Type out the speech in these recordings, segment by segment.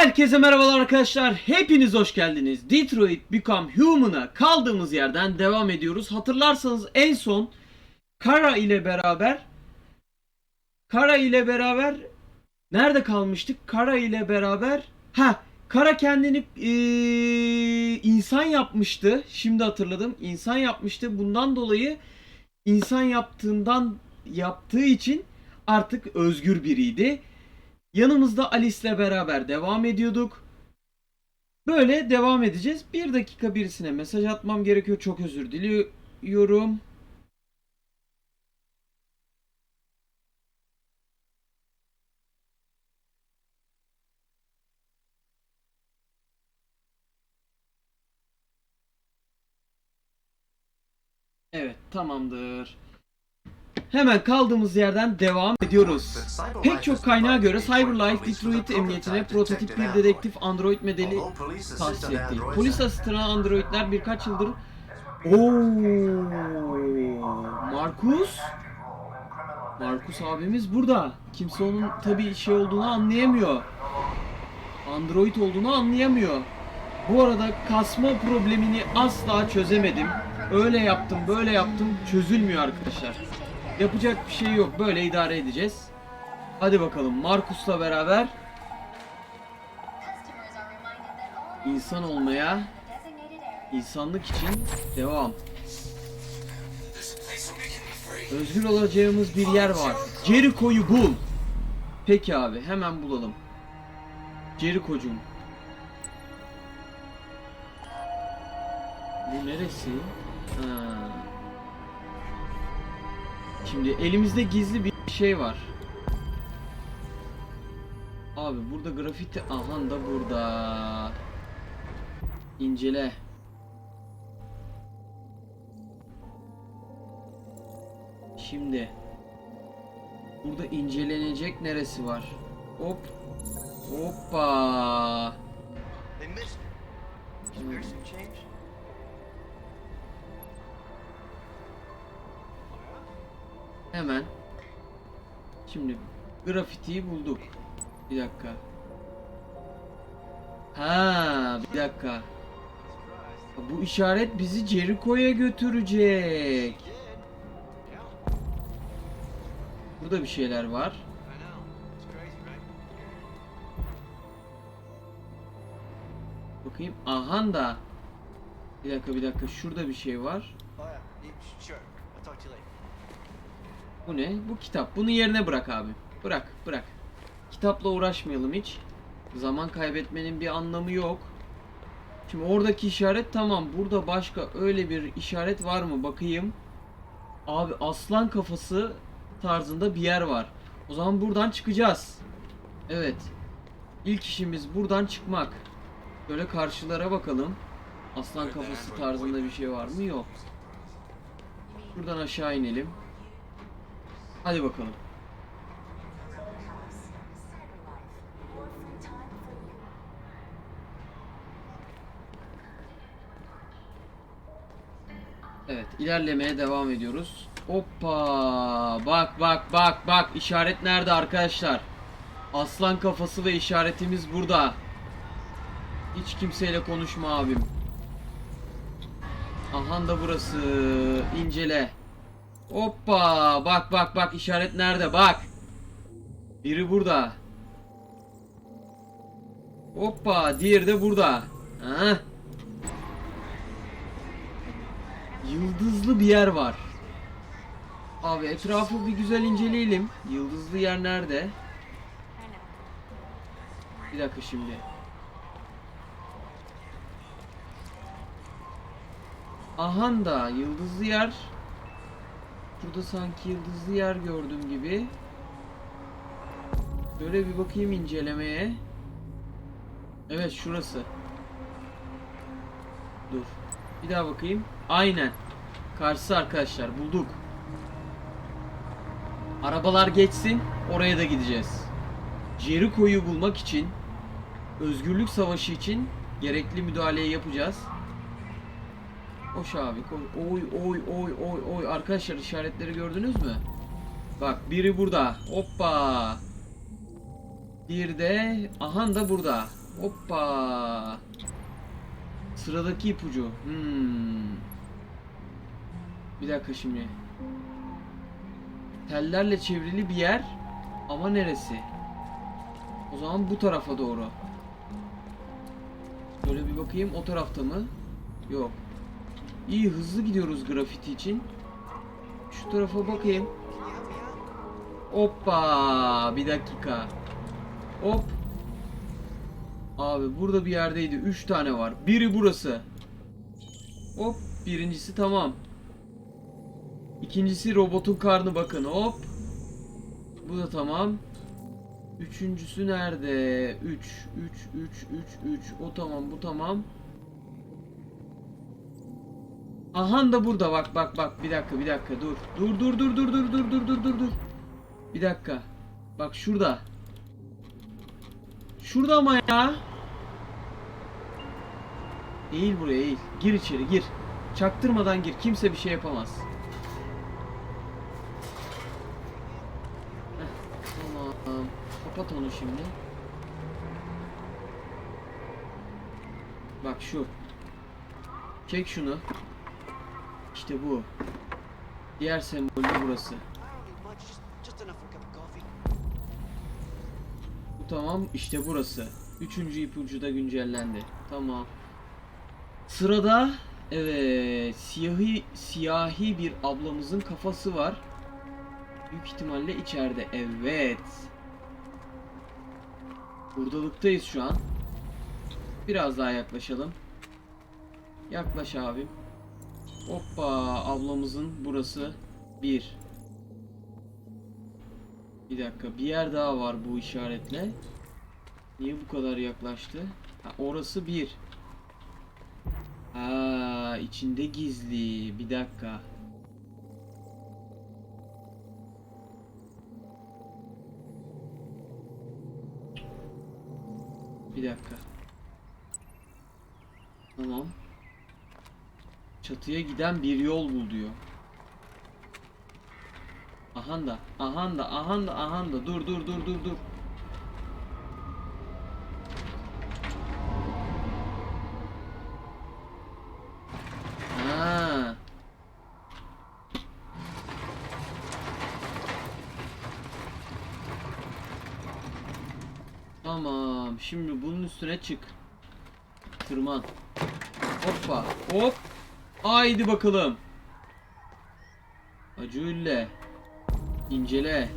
Herkese merhabalar arkadaşlar. Hepiniz hoş geldiniz. Detroit Become Human'a kaldığımız yerden devam ediyoruz. Hatırlarsanız en son Kara ile beraber Kara ile beraber nerede kalmıştık? Kara ile beraber ha Kara kendini eee, insan yapmıştı. Şimdi hatırladım. İnsan yapmıştı. Bundan dolayı insan yaptığından yaptığı için artık özgür biriydi. Yanımızda Alice'le beraber devam ediyorduk. Böyle devam edeceğiz. Bir dakika birisine mesaj atmam gerekiyor. Çok özür diliyorum. Evet tamamdır. Hemen kaldığımız yerden devam ediyoruz. Pek çok kaynağa göre CyberLife Detroit Emniyetine prototip bir dedektif android modeli tavsiye etti. Polis asistanı androidler birkaç yıldır Oo, Markus Markus abimiz burada. Kimse onun tabii şey olduğunu anlayamıyor. Android olduğunu anlayamıyor. Bu arada kasma problemini asla çözemedim. Öyle yaptım, böyle yaptım. Çözülmüyor arkadaşlar. Yapacak bir şey yok. Böyle idare edeceğiz. Hadi bakalım Markus'la beraber insan olmaya, insanlık için devam. Özgür olacağımız bir yer var. Jericho'yu bul. Peki abi hemen bulalım. Jericho'cum. Bu neresi? Ha. Şimdi elimizde gizli bir şey var. Abi burada grafiti ahan da burada. İncele. Şimdi burada incelenecek neresi var? Hop. Hoppa. Hemen. Şimdi grafitiyi bulduk. Bir dakika. Ha, bir dakika. Bu işaret bizi Jericho'ya götürecek. Burada bir şeyler var. Bakayım. Ahan da. Bir dakika bir dakika. Şurada bir şey var. Bu ne? Bu kitap. Bunu yerine bırak abi. Bırak, bırak. Kitapla uğraşmayalım hiç. Zaman kaybetmenin bir anlamı yok. Şimdi oradaki işaret tamam. Burada başka öyle bir işaret var mı? Bakayım. Abi aslan kafası tarzında bir yer var. O zaman buradan çıkacağız. Evet. İlk işimiz buradan çıkmak. Böyle karşılara bakalım. Aslan kafası tarzında bir şey var mı? Yok. Buradan aşağı inelim. Hadi bakalım. Evet, ilerlemeye devam ediyoruz. Hoppa! Bak bak bak bak işaret nerede arkadaşlar? Aslan kafası ve işaretimiz burada. Hiç kimseyle konuşma abim. Ahan da burası. İncele. Hoppa! Bak bak bak işaret nerede? Bak. Biri burada. Hoppa! Diğeri de burada. Ha? Yıldızlı bir yer var. Abi etrafı bir güzel inceleyelim. Yıldızlı yer nerede? Bir dakika şimdi. Ahan da yıldızlı yer. Burada sanki yıldızlı yer gördüm gibi. Şöyle bir bakayım incelemeye. Evet şurası. Dur. Bir daha bakayım. Aynen. Karşısı arkadaşlar bulduk. Arabalar geçsin. Oraya da gideceğiz. Jericho'yu bulmak için Özgürlük Savaşı için gerekli müdahaleyi yapacağız. Koş abi koş. Oy oy oy oy oy. Arkadaşlar işaretleri gördünüz mü? Bak biri burada. Hoppa. Bir de ahan da burada. Hoppa. Sıradaki ipucu. Hmm. Bir dakika şimdi. Tellerle çevrili bir yer ama neresi? O zaman bu tarafa doğru. Böyle bir bakayım o tarafta mı? Yok. İyi hızlı gidiyoruz grafiti için. Şu tarafa bakayım. Hoppa bir dakika. Hop. Abi burada bir yerdeydi. 3 tane var. Biri burası. Hop birincisi tamam. İkincisi robotun karnı bakın hop. Bu da tamam. Üçüncüsü nerede? 3 3 3 3 3 o tamam bu tamam. Ahan da burada bak bak bak bir dakika bir dakika dur. Dur dur dur dur dur dur dur dur dur dur. Bir dakika. Bak şurada. Şurada ama ya. Eğil buraya eğil. Gir içeri gir. Çaktırmadan gir. Kimse bir şey yapamaz. Heh, tamam. Kapat onu şimdi. Bak şu. Çek şunu. İşte bu. Diğer burası. Cup of coffee. Bu tamam işte burası. Üçüncü ipucu da güncellendi. Tamam. Sırada evet siyahi siyahi bir ablamızın kafası var. Büyük ihtimalle içeride. Evet. Buradalıktayız şu an. Biraz daha yaklaşalım. Yaklaş abim. Hoppa ablamızın burası bir. Bir dakika bir yer daha var bu işaretle. Niye bu kadar yaklaştı? Ha, orası bir. Ha içinde gizli. Bir dakika. Bir dakika. Tamam. Çatıya giden bir yol bul diyor. Ahanda, ahanda, ahanda, ahanda. Dur, dur, dur, dur, dur. Ha. Tamam. Şimdi bunun üstüne çık. Tırman. Hoppa. Hop. Haydi bakalım. Acıyla. İncele.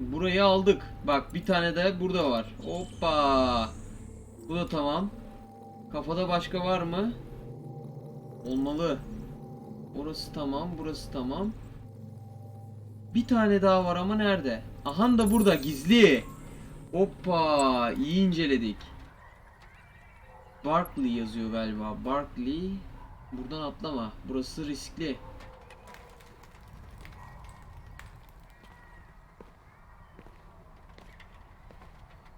Burayı aldık. Bak bir tane de burada var. Hoppa. Bu da tamam. Kafada başka var mı? Olmalı. Orası tamam, burası tamam. Bir tane daha var ama nerede? Ahan da burada gizli. Hoppa, iyi inceledik. Barkley yazıyor galiba. Barkley. Buradan atlama. Burası riskli.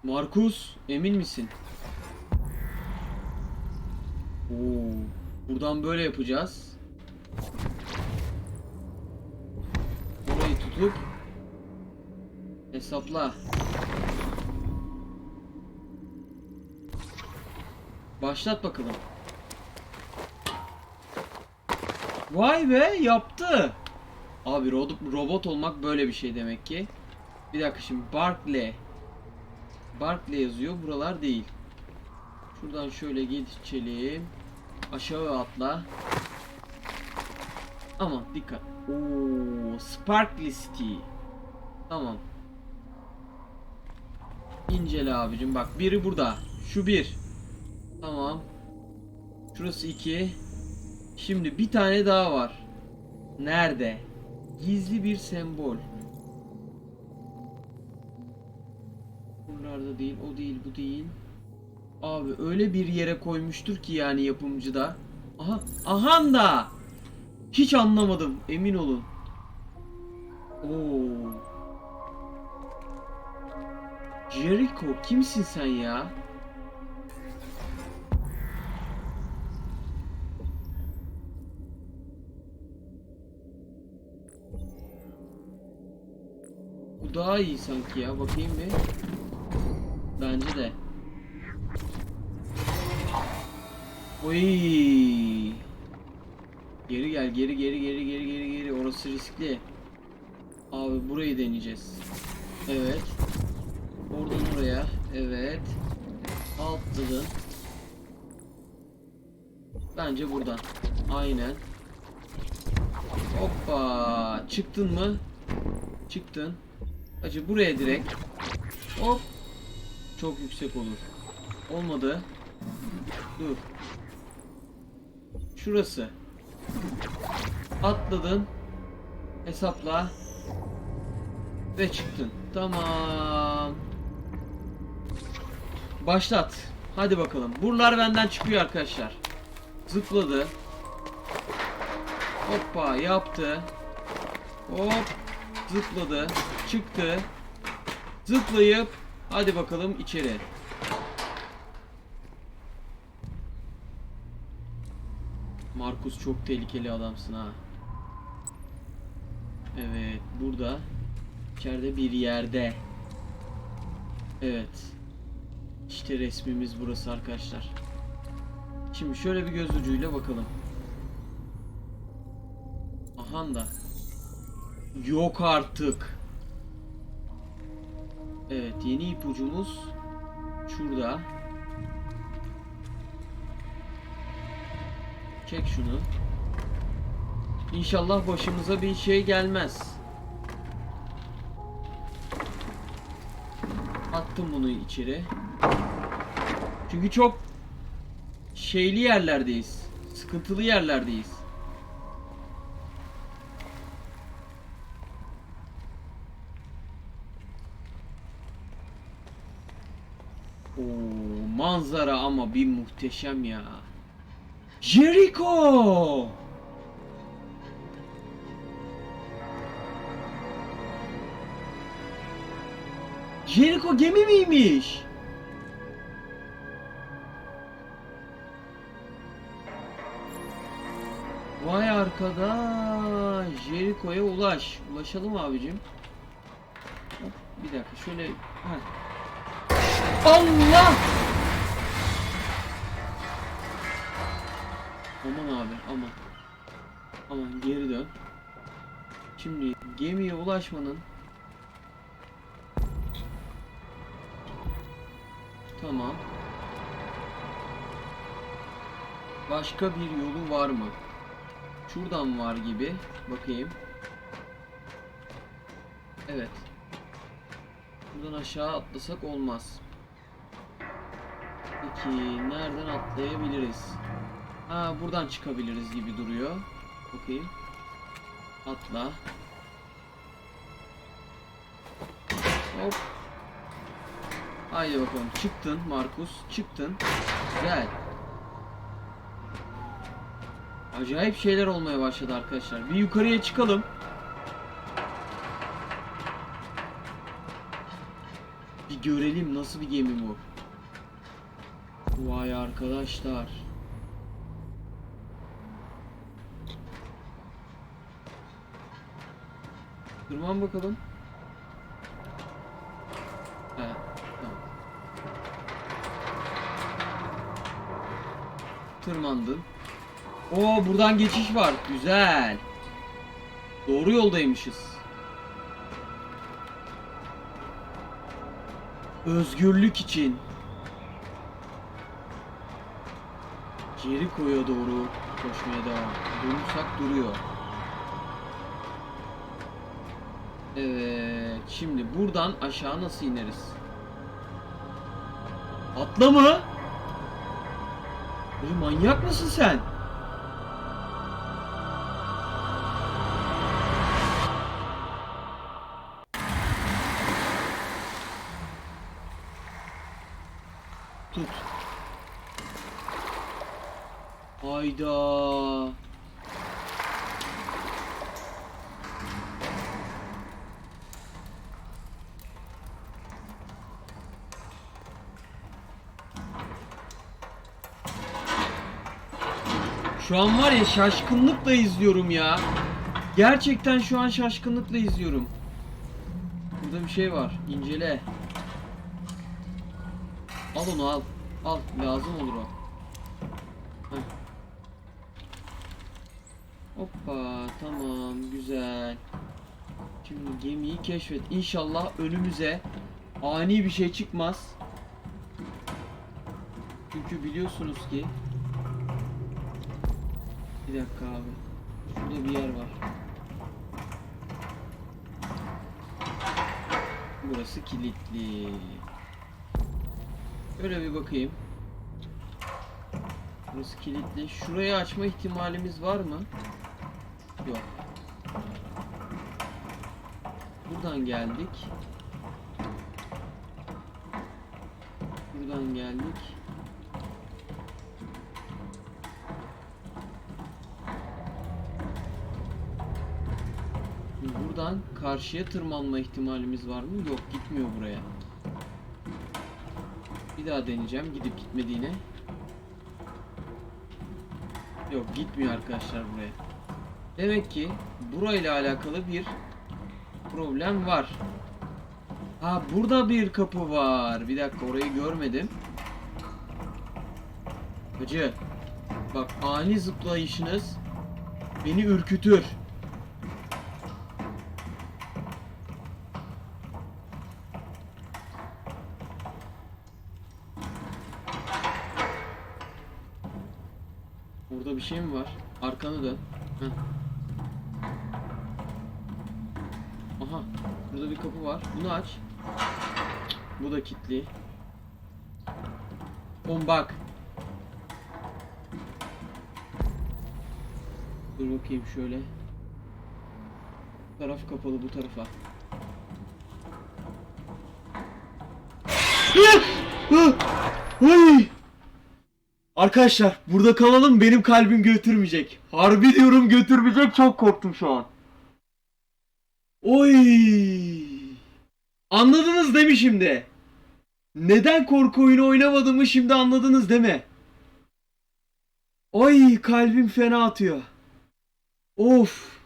Markus, emin misin? Oo, buradan böyle yapacağız. Burayı tutup hesapla. Başlat bakalım. Vay be yaptı. Abi ro- robot olmak böyle bir şey demek ki. Bir dakika şimdi Barkley. Barkley yazıyor. Buralar değil. Şuradan şöyle geçelim. Aşağı atla. Aman dikkat. Oo, Sparkly City. Tamam. İncele abicim. Bak biri burada. Şu bir. Tamam. Şurası iki. Şimdi bir tane daha var. Nerede? Gizli bir sembol. Buralarda değil, o değil, bu değil. Abi öyle bir yere koymuştur ki yani yapımcı da. Aha, ahan da. Hiç anlamadım, emin olun. Oo. Jericho, kimsin sen ya? Daha iyi sanki ya. Bakayım bir. Bence de. Oy. Geri gel, geri geri geri geri geri geri. Orası riskli. Abi burayı deneyeceğiz. Evet. Oradan oraya. Evet. Atladın. Bence buradan. Aynen. Hoppa. Çıktın mı? Çıktın. Acı buraya direkt. Hop. Çok yüksek olur. Olmadı. Dur. Şurası. Atladın. Hesapla. Ve çıktın. Tamam. Başlat. Hadi bakalım. Buralar benden çıkıyor arkadaşlar. Zıpladı. Hoppa yaptı. Hop. Zıpladı. Çıktı. Zıplayıp hadi bakalım içeri. Markus çok tehlikeli adamsın ha. Evet, burada içeride bir yerde. Evet. İşte resmimiz burası arkadaşlar. Şimdi şöyle bir göz ucuyla bakalım. Ahan da. Yok artık. Evet, yeni ipucumuz şurada. Çek şunu. İnşallah başımıza bir şey gelmez. Attım bunu içeri. Çünkü çok şeyli yerlerdeyiz. Sıkıntılı yerlerdeyiz. Oo, manzara ama bir muhteşem ya. Jericho! Jericho gemi miymiş? Vay arkadaş. Jericho'ya ulaş. Ulaşalım abicim. Bir dakika şöyle. Heh. Allah! Aman abi aman. Aman geri dön. Şimdi gemiye ulaşmanın Tamam. Başka bir yolu var mı? Şuradan var gibi. Bakayım. Evet. Buradan aşağı atlasak olmaz. Peki nereden atlayabiliriz? Ha buradan çıkabiliriz gibi duruyor. Bakayım. Atla. Hop. Haydi bakalım. Çıktın Markus. Çıktın. Güzel. Acayip şeyler olmaya başladı arkadaşlar. Bir yukarıya çıkalım. Bir görelim nasıl bir gemi bu. Vay arkadaşlar. Tırman bakalım. He, tamam. Tırmandın. Oo buradan geçiş var. Güzel. Doğru yoldaymışız. Özgürlük için. Jericho'ya doğru koşmaya devam. Durursak duruyor. Evet. Şimdi buradan aşağı nasıl ineriz? Atla mı? Oğlum manyak mısın sen? Şu an var ya şaşkınlıkla izliyorum ya. Gerçekten şu an şaşkınlıkla izliyorum. Burada bir şey var. İncele. Al onu al. Al lazım olur o. Heh. Hoppa tamam güzel. Şimdi gemiyi keşfet. İnşallah önümüze ani bir şey çıkmaz. Çünkü biliyorsunuz ki Bir dakika abi. Şurada bir yer var. Burası kilitli. Şöyle bir bakayım. Burası kilitli. Şurayı açma ihtimalimiz var mı? Yok. Buradan geldik. Buradan geldik. Buradan karşıya tırmanma ihtimalimiz var mı? Yok gitmiyor buraya. Bir daha deneyeceğim gidip gitmediğine. Yok gitmiyor arkadaşlar buraya. Demek ki burayla alakalı bir problem var. Ha burada bir kapı var. Bir dakika orayı görmedim. Hacı. Bak ani zıplayışınız beni ürkütür. Burada bir şey mi var? Arkanı dön. Heh. Aha. Burada bir kapı var. Bunu aç. Bu da kilitli. Oğlum bak. Dur bakayım şöyle. Bu taraf kapalı bu tarafa. Ay! Arkadaşlar burada kalalım benim kalbim götürmeyecek. Harbi diyorum götürmeyecek çok korktum şu an. Oy! Anladınız değil mi şimdi? Neden korku oyunu oynamadığımı şimdi anladınız değil mi? Oy kalbim fena atıyor. Of.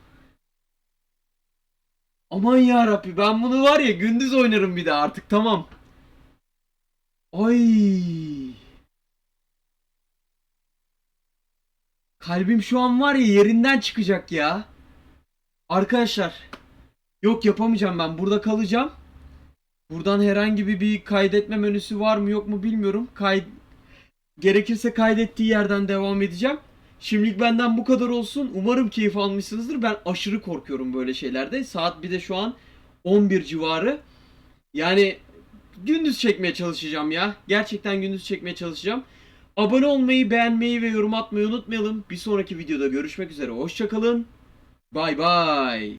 Aman ya Rabbi ben bunu var ya gündüz oynarım bir de artık tamam. Ay. Kalbim şu an var ya yerinden çıkacak ya. Arkadaşlar. Yok yapamayacağım ben. Burada kalacağım. Buradan herhangi bir, bir kaydetme menüsü var mı yok mu bilmiyorum. Kay Gerekirse kaydettiği yerden devam edeceğim. Şimdilik benden bu kadar olsun. Umarım keyif almışsınızdır. Ben aşırı korkuyorum böyle şeylerde. Saat bir de şu an 11 civarı. Yani gündüz çekmeye çalışacağım ya. Gerçekten gündüz çekmeye çalışacağım. Abone olmayı, beğenmeyi ve yorum atmayı unutmayalım. Bir sonraki videoda görüşmek üzere. Hoşçakalın. Bay bay.